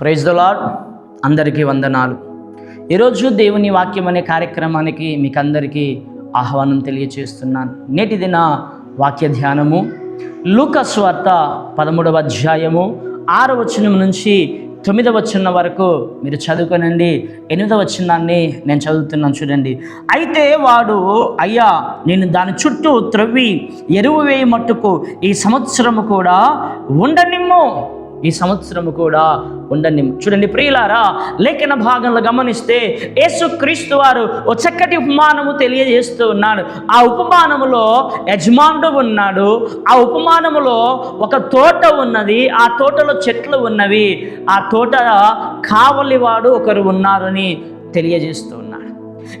Praise the అందరికీ వందనాలు. ఈరోజు దేవుని వాక్యం అనే కార్యక్రమానికి మీకు అందరికీ ఆహ్వానం తెలియచేస్తున్నాను. నేటి దిన వాక్య ధ్యానము లూకస్వార్త పదమూడవ అధ్యాయము ఆరు వచనం నుంచి తొమ్మిదవ వచనం వరకు మీరు చదువుకోనండి. ఎనిమిదవ వచనాన్ని నేను చదువుతున్నాను చూడండి. అయితే వాడు అయ్యా నేను దాని చుట్టూ త్రవ్వి ఎరువు వేయి మట్టుకు ఈ సంవత్సరము కూడా ఉండనిమ్ము. ఈ సంవత్సరము కూడా ఉండండి చూడండి ప్రియులారా లేఖన భాగంలో గమనిస్తే యేసుక్రీస్తు వారు ఓ చక్కటి ఉపమానము తెలియజేస్తూ ఉన్నాడు. ఆ ఉపమానములో యజమానుడు ఉన్నాడు. ఆ ఉపమానములో ఒక తోట ఉన్నది. ఆ తోటలో చెట్లు ఉన్నవి. ఆ తోట కావలివాడు ఒకరు ఉన్నారని తెలియజేస్తూ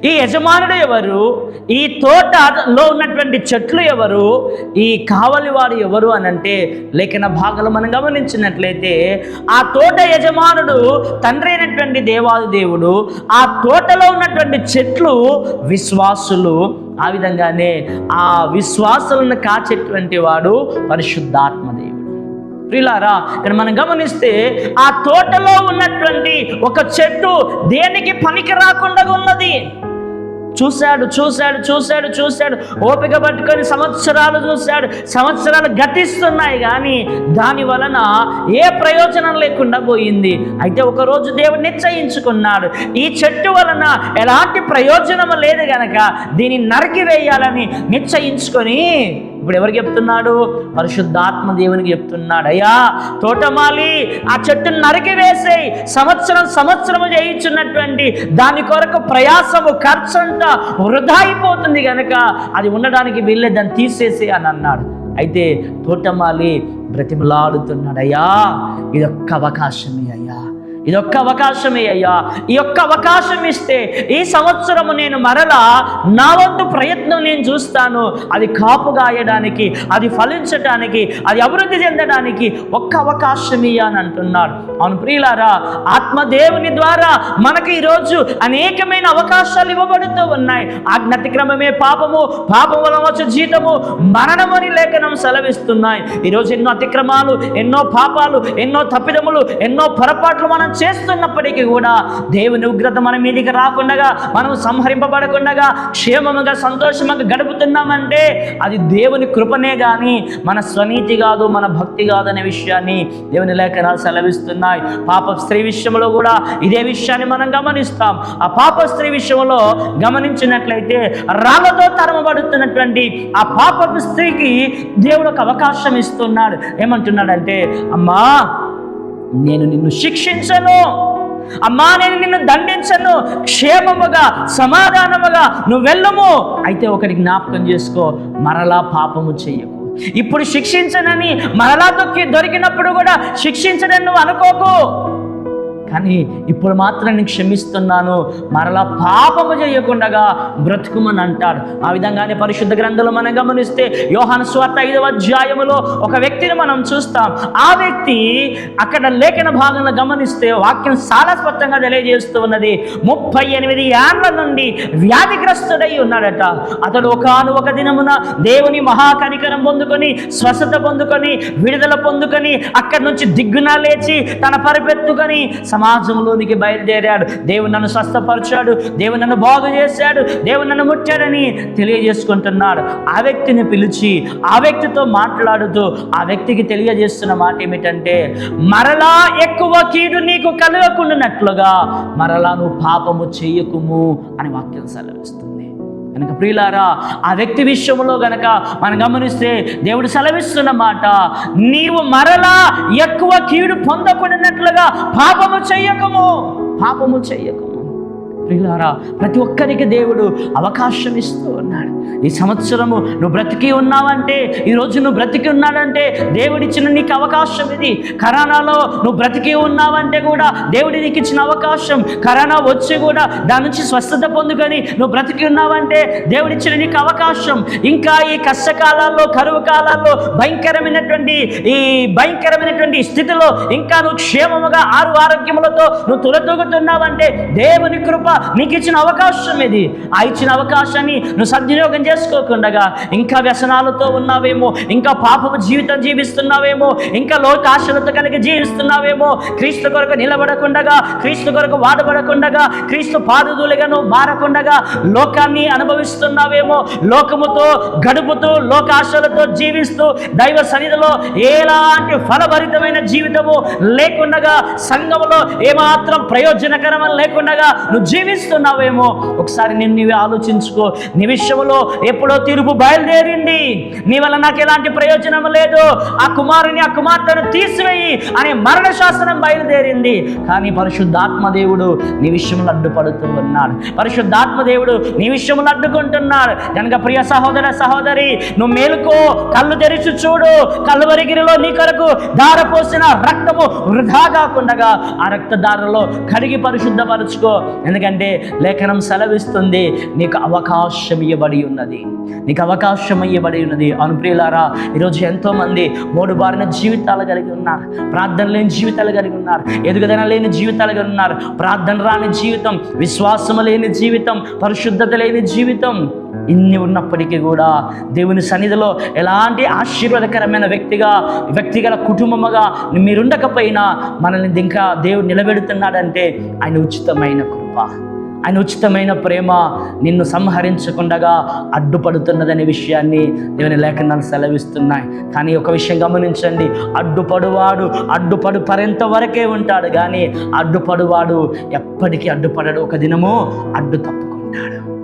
ఈ యజమానుడు ఎవరు? ఈ తోటలో ఉన్నటువంటి చెట్లు ఎవరు? ఈ కావలివాడు ఎవరు అని అంటే లేఖన భాగాలు మనం గమనించినట్లయితే ఆ తోట యజమానుడు తండ్రి అయినటువంటి దేవాది దేవుడు ఆ తోటలో ఉన్నటువంటి చెట్లు విశ్వాసులు. ఆ విధంగానే ఆ విశ్వాసులను కాచేటువంటి వాడు పరిశుద్ధాత్మ ప్రిలారా ఇక్కడ మనం గమనిస్తే ఆ తోటలో ఉన్నటువంటి ఒక చెట్టు దేనికి పనికి రాకుండా ఉన్నది? చూశాడు చూశాడు చూశాడు చూశాడు. ఓపిక పట్టుకొని సంవత్సరాలు చూశాడు. సంవత్సరాలు గతిస్తున్నాయి కానీ దాని వలన ఏ ప్రయోజనం లేకుండా పోయింది. అయితే ఒకరోజు దేవుడు నిశ్చయించుకున్నాడు. ఈ చెట్టు వలన ఎలాంటి ప్రయోజనం లేదు గనక దీన్ని నరికి వేయాలని నిశ్చయించుకొని ఇప్పుడు ఎవరు చెప్తున్నాడు? పరిశుద్ధాత్మ దేవునికి చెప్తున్నాడు అయ్యా తోటమాలి ఆ చెట్టును నరికి సంవత్సరం సంవత్సరం సంవత్సరము చేయించున్నటువంటి దాని కొరకు ప్రయాసము ఖర్చు వృధా అయిపోతుంది కనుక అది ఉండడానికి వీళ్ళే దాన్ని తీసేసి అని అన్నాడు. అయితే తోటమాలి బ్రతిమలాడుతున్నాడు అయ్యా ఇదొక్క అవకాశమే అయ్యా. ఇదొక్క అవకాశమే అయ్యా. ఈ యొక్క అవకాశం ఇస్తే ఈ సంవత్సరము నేను మరలా నా వంతు ప్రయత్నం నేను చూస్తాను. అది కాపు గాయడానికి అది ఫలించడానికి అది అభివృద్ధి చెందడానికి ఒక్క అవకాశం అని అంటున్నాడు అవును ప్రియులారా ఆత్మదేవుని ద్వారా మనకి ఈరోజు అనేకమైన అవకాశాలు ఇవ్వబడుతూ ఉన్నాయి. ఆజ్ఞతిక్రమమే పాపము పాపం వలన వచ్చే జీతము మరణమని లేఖనం సెలవిస్తున్నాయి. ఈరోజు ఎన్నో అతిక్రమాలు ఎన్నో పాపాలు ఎన్నో తప్పిదములు ఎన్నో పొరపాట్లు మనం చేస్తున్నప్పటికీ కూడా దేవుని ఉగ్రత మన మీదికి రాకుండా మనం సంహరింపబడకుండా క్షేమముగా సంతోషముగా గడుపుతున్నామంటే అది దేవుని కృపనే కానీ మన స్వనీతి కాదు మన భక్తి కాదు అనే విషయాన్ని దేవుని లేఖనాలు సెలవిస్తున్నాయి. పాప స్త్రీ విషయంలో కూడా ఇదే విషయాన్ని మనం గమనిస్తాం. ఆ పాప స్త్రీ విషయంలో గమనించినట్లయితే రాళ్ళతో తరమబడుతున్నటువంటి ఆ పాపపు స్త్రీకి దేవుడు ఒక అవకాశం ఇస్తున్నాడు. ఏమంటున్నాడంటే అమ్మా నేను నిన్ను శిక్షించను. అమ్మా నేను నిన్ను దండించను. క్షేమముగా సమాధానముగా నువ్వు వెళ్ళము. అయితే ఒకటి జ్ఞాపకం చేసుకో మరలా పాపము చెయ్యకు ఇప్పుడు శిక్షించనని మరలా దొరికి దొరికినప్పుడు కూడా శిక్షించనని నువ్వు అనుకోకు. కానీ ఇప్పుడు మాత్రం నేను క్షమిస్తున్నాను. మరలా పాపము చేయకుండా బ్రతుకుమని అంటాడు. ఆ విధంగానే పరిశుద్ధ గ్రంథంలో మనం గమనిస్తే యోహాను స్వార్థ ఐదవ అధ్యాయములో ఒక వ్యక్తిని మనం చూస్తాం. ఆ వ్యక్తి అక్కడ లేఖన భాగంలో గమనిస్తే వాక్యం చాలా స్పష్టంగా తెలియజేస్తూ ఉన్నది. ముప్పై ఎనిమిది ఏళ్ళ నుండి వ్యాధిగ్రస్తుడై ఉన్నాడట. అతడు ఒకను ఒక దినమున దేవుని మహాకనికరం పొందుకొని స్వస్థత పొందుకొని విడుదల పొందుకొని అక్కడి నుంచి దిగ్గున లేచి తన పరిపెత్తుకొని సమాజంలోనికి బయలుదేరాడు. దేవుడు నన్ను స్వస్థపరిచాడు. దేవుడు నన్ను బాగు చేశాడు. దేవుడు నన్ను ముట్టాడని తెలియజేసుకుంటున్నాడు. ఆ వ్యక్తిని పిలిచి ఆ వ్యక్తితో మాట్లాడుతూ ఆ వ్యక్తికి తెలియజేస్తున్న మాట ఏమిటంటే మరలా ఎక్కువ కీడు నీకు కలగకుండానట్లుగా మరలా నువ్వు పాపము చేయకుము అని వాక్యం సెలవిస్తుంది. కనుక ప్రియులారా ఆ వ్యక్తి విషయంలో గనక మనం గమనిస్తే దేవుడు సెలవిస్తున్న మాట నీవు మరలా ఎక్కువ కీడు పొందకుండానట్లుగా పాపము చెయ్యకము పాపము చెయ్యకము ప్రియులారా ప్రతి ఒక్కరికి దేవుడు అవకాశం ఇస్తూ ఉన్నాడు. ఈ సంవత్సరము నువ్వు బ్రతికి ఉన్నావంటే ఈరోజు నువ్వు బ్రతికి ఉన్నాడంటే దేవుడిచ్చిన నీకు అవకాశం ఇది. కరోనాలో నువ్వు బ్రతికి ఉన్నావంటే కూడా దేవుడి నీకు ఇచ్చిన అవకాశం. కరోనా వచ్చి కూడా దాని నుంచి స్వస్థత పొందుకొని నువ్వు బ్రతికి ఉన్నావంటే దేవుడిచ్చిన నీకు అవకాశం. ఇంకా ఈ కష్టకాలాల్లో కరువు కాలాల్లో భయంకరమైనటువంటి ఈ భయంకరమైనటువంటి స్థితిలో ఇంకా నువ్వు క్షేమముగా ఆరు ఆరోగ్యములతో నువ్వు తులతూగుతున్నావంటే దేవుని కృప నీకు ఇచ్చిన అవకాశం ఇది. ఆ ఇచ్చిన అవకాశాన్ని నువ్వు సద్వినియోగం చేసుకోకుండా ఇంకా వ్యసనాలతో ఉన్నావేమో ఇంకా పాపపు జీవితం జీవిస్తున్నావేమో ఇంకా లోకాశలతో కలిగి జీవిస్తున్నావేమో క్రీస్తు కొరకు నిలబడకుండగా క్రీస్తు కొరకు వాడబడకుండగా క్రీస్తు పాదుదులుగా నువ్వు మారకుండగా లోకాన్ని అనుభవిస్తున్నావేమో లోకముతో గడుపుతూ లోకాశలతో జీవిస్తూ దైవ సన్నిధిలో ఎలాంటి ఫలభరితమైన జీవితము లేకుండగా సంఘములో ఏమాత్రం ప్రయోజనకరమని లేకుండగా నువ్వు జీవిస్తున్నావేమో? ఒకసారి నిన్ను నీవే ఆలోచించుకో. నీ విషయంలో ఎప్పుడో తీర్పు బయలుదేరింది. నీ వల్ల నాకు ఎలాంటి ప్రయోజనం లేదు. ఆ కుమారుని ఆ కుమార్తెను తీసివేయి అనే మరణ శాసనం బయలుదేరింది. కానీ పరిశుద్ధాత్మ దేవుడు నీ విషయంలో అడ్డుపడుతూ ఉన్నాడు పరిశుద్ధాత్మ దేవుడు నీ విషయంలో అడ్డుకుంటున్నాడు కనుక ప్రియ సహోదర సహోదరి నువ్వు మేలుకో. కళ్ళు తెరిచి చూడు. కల్వరిగిరిలో నీ కొరకు దారపోసిన రక్తము వృధా కాకుండా ఆ రక్తదారలో కడిగి పరిశుద్ధపరచుకో. ఎందుకంటే లేఖనం సెలవిస్తుంది. నీకు అవకాశం ఇవ్వబడి ఉన్నది. నీకు అవకాశం ఇవ్వబడి ఉన్నది. అనుప్రియులారా ఈరోజు ఎంతోమంది మూడు బారిన జీవితాలు కలిగి ఉన్నారు. ప్రార్థన లేని జీవితాలు కలిగి ఉన్నారు. ఎదుగుదల లేని జీవితాలు కలిగి ఉన్నారు. ప్రార్థన రాని జీవితం విశ్వాసము లేని జీవితం పరిశుద్ధత లేని జీవితం ఇన్ని ఉన్నప్పటికీ కూడా దేవుని సన్నిధిలో ఎలాంటి ఆశీర్వాదకరమైన వ్యక్తిగా వ్యక్తిగల కుటుంబముగా మీరుండకపోయినా మనల్ని ఇంకా దేవుడు నిలబెడుతున్నాడంటే ఆయన ఉచితమైన ప్రభా. ఆయన ఉచితమైన ప్రేమ నిన్ను సంహరించకుండగా అడ్డుపడుతున్నదనే విషయాన్ని దేవుని లేఖనాలు సెలవిస్తున్నాయి. కానీ ఒక విషయం గమనించండి. అడ్డుపడువాడు అడ్డుపడు పరెంత వరకే ఉంటాడు. కానీ అడ్డుపడువాడు ఎప్పటికీ అడ్డుపడడు. ఒక దినము అడ్డు తప్పుకుంటాడు.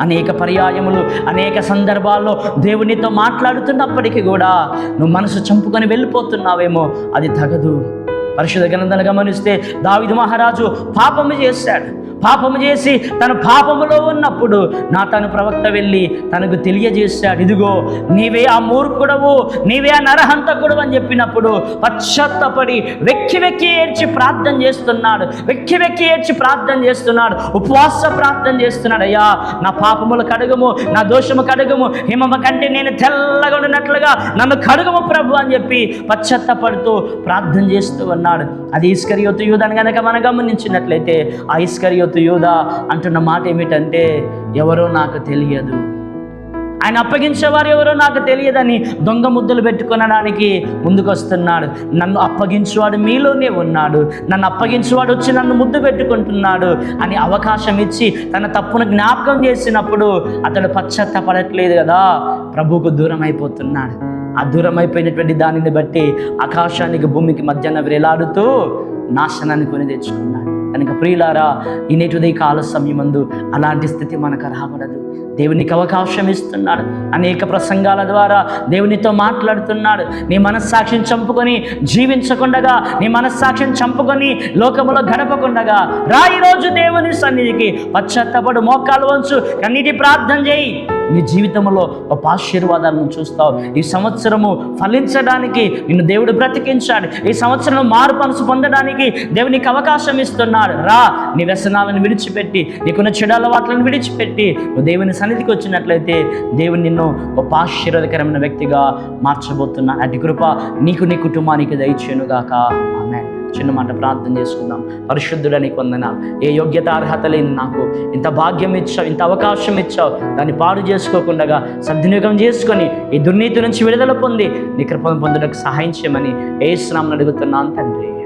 అనేక పర్యాయములు అనేక సందర్భాల్లో దేవునితో మాట్లాడుతున్నప్పటికీ కూడా నువ్వు మనసు చంపుకొని వెళ్ళిపోతున్నావేమో అది తగదు. పరిశుద్ధ గ్రంథాలు గమనిస్తే దావిదు మహారాజు పాపము చేశాడు. పాపము చేసి తన పాపములో ఉన్నప్పుడు నా తను ప్రవక్త వెళ్ళి తనకు తెలియజేశాడు. ఇదిగో నీవే ఆ మూర్ఖుడవు నీవే ఆ నరహంతకుడు అని చెప్పినప్పుడు పశ్చాత్తపడి వెక్కి వెక్కి ఏడ్చి ప్రార్థన చేస్తున్నాడు. వెక్కి వెక్కి ఏడ్చి ప్రార్థన చేస్తున్నాడు. ఉపవాస ప్రార్థన చేస్తున్నాడు. అయ్యా నా పాపములు కడుగము నా దోషము కడుగుము హిమమ కంటే నేను తెల్లగా ఉన్నట్లుగా నన్ను కడుగము ప్రభు అని చెప్పి పశ్చత్తపడుతూ ప్రార్థన చేస్తూ ఉన్నాడు. అది ఈస్కరియోతు యూదని కనుక మనం గమనించినట్లయితే ఆ ఇస్కరియోతు యూదా అంటున్న మాట ఏమిటంటే ఎవరో నాకు తెలియదు. ఆయన అప్పగించేవారు ఎవరో నాకు తెలియదని దొంగ ముద్దలు పెట్టుకొనడానికి ముందుకొస్తున్నాడు. నన్ను అప్పగించేవాడు మీలోనే ఉన్నాడు. నన్ను అప్పగించేవాడు వచ్చి నన్ను ముద్దు పెట్టుకుంటున్నాడు అని అవకాశం ఇచ్చి తన తప్పును జ్ఞాపకం చేసినప్పుడు అతడు పశ్చాత్తపడట్లేదు కదా. ప్రభువుకు దూరం అయిపోతున్నాడు ఆ దూరం అయిపోయినటువంటి దానిని బట్టి ఆకాశానికి భూమికి మధ్యాహ్నం వేలాడుతూ నాశనాన్ని కొని తెచ్చుకున్నాడు. కనుక ప్రియులారా ఈ నేటి కాల సమయమందు అలాంటి స్థితి మనకు రాకూడదు. దేవునికి అవకాశం ఇస్తున్నాడు. అనేక ప్రసంగాల ద్వారా దేవునితో మాట్లాడుతున్నాడు. నీ మనస్సాక్షిని చంపుకొని జీవించకుండగా నీ మనస్సాక్షిని చంపుకొని లోకములో గడపకుండగా రా ఈరోజు దేవుని సన్నిధికి పశ్చాత్తపడు మోకాలు వంచు కన్నీటి ప్రార్థన చేయి. నీ జీవితంలో ఒక ఆశీర్వాదాలను చూస్తావు. ఈ సంవత్సరము ఫలించడానికి నిన్ను దేవుడు బ్రతికించాడు. ఈ సంవత్సరం మార్పనసు మనసు పొందడానికి దేవునికి అవకాశం ఇస్తున్నాడు. రా నీ వ్యసనాలను విడిచిపెట్టి నీకున్న చెడు అలవాట్లను విడిచిపెట్టి నువ్వు దేవుని సన్నిధికి వచ్చినట్లయితే దేవుని నిన్ను ఒక ఆశీర్వాదకరమైన వ్యక్తిగా మార్చబోతున్నా అటు కృప నీకు నీ కుటుంబానికి దయచేనుగాక ఆమె చిన్న మాట ప్రార్థన చేసుకుందాం. పరిశుద్ధుడని నీకు ఏ యోగ్యత అర్హత లేని నాకు ఇంత భాగ్యం ఇచ్చావు ఇంత అవకాశం ఇచ్చావు దాన్ని పాడు చేసుకోకుండా సద్వినియోగం చేసుకొని ఈ దుర్నీతి నుంచి విడుదల పొంది నీ కృపను పొందడానికి సహాయం చేయమని ఏ స్నామని అడుగుతున్నాను తండ్రి.